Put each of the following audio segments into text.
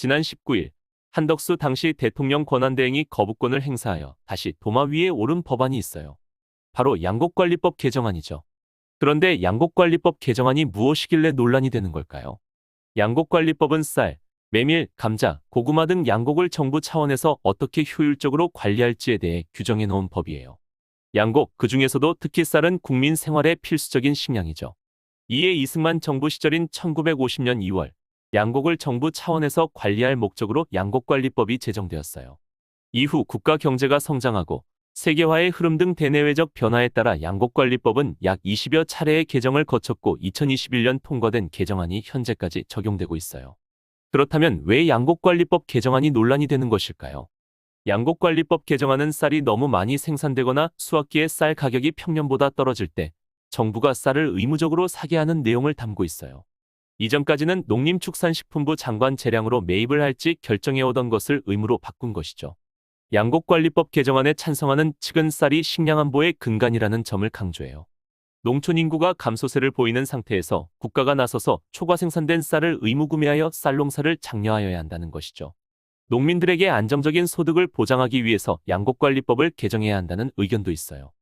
지난 19일 한덕수 당시 대통령 권한대행이 거부권을 행사하여 다시 도마 위에 오른 법안이 있어요. 바로 양곡관리법 개정안이죠. 그런데 양곡관리법 개정안이 무엇이길래 논란이 되는 걸까요? 양곡관리법은 쌀, 메밀, 감자, 고구마 등 양곡을 정부 차원에서 어떻게 효율적으로 관리할지에 대해 규정해 놓은 법이에요. 양곡, 그 중에서도 특히 쌀은 국민 생활에 필수적인 식량이죠. 이에 이승만 정부 시절인 1950년 2월, 양곡을 정부 차원에서 관리할 목적으로 양곡관리법이 제정되었어요. 이후 국가 경제가 성장하고 세계화의 흐름 등 대내외적 변화에 따라 양곡관리법은 약 20여 차례의 개정을 거쳤고 2021년 통과된 개정안이 현재까지 적용되고 있어요. 그렇다면 왜 양곡관리법 개정안이 논란이 되는 것일까요? 양곡관리법 개정안은 쌀이 너무 많이 생산되거나 수확기에 쌀 가격이 평년보다 떨어질 때 정부가 쌀을 의무적으로 사게 하는 내용을 담고 있어요. 이전까지는 농림축산식품부 장관 재량으로 매입을 할지 결정해오던 것을 의무로 바꾼 것이죠. 양곡관리법 개정안에 찬성하는 측은 쌀이 식량안보의 근간이라는 점을 강조해요. 농촌 인구가 감소세를 보이는 상태에서 국가가 나서서 초과 생산된 쌀을 의무 구매하여 쌀농사를 장려하여야 한다는 것이죠. 농민들에게 안정적인 소득을 보장하기 위해서 양곡관리법을 개정해야 한다는 의견도 있어요.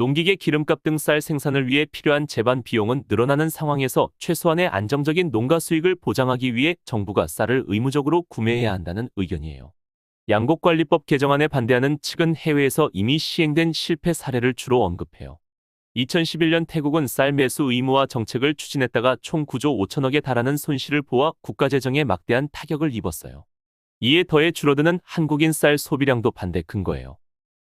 농기계 기름값 등 쌀 생산을 위해 필요한 재반 비용은 늘어나는 상황에서 최소한의 안정적인 농가 수익을 보장하기 위해 정부가 쌀을 의무적으로 구매해야 한다는 의견이에요. 양곡관리법 개정안에 반대하는 측은 해외에서 이미 시행된 실패 사례를 주로 언급해요. 2011년 태국은 쌀 매수 의무화 정책을 추진했다가 총 9조 5천억에 달하는 손실을 보아 국가재정에 막대한 타격을 입었어요. 이에 더해 줄어드는 한국인 쌀 소비량도 반대 근거예요.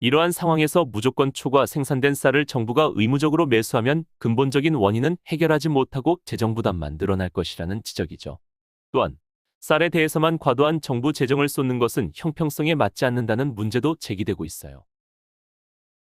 이러한 상황에서 무조건 초과 생산된 쌀을 정부가 의무적으로 매수하면 근본적인 원인은 해결하지 못하고 재정 부담만 늘어날 것이라는 지적이죠. 또한 쌀에 대해서만 과도한 정부 재정을 쏟는 것은 형평성에 맞지 않는다는 문제도 제기되고 있어요.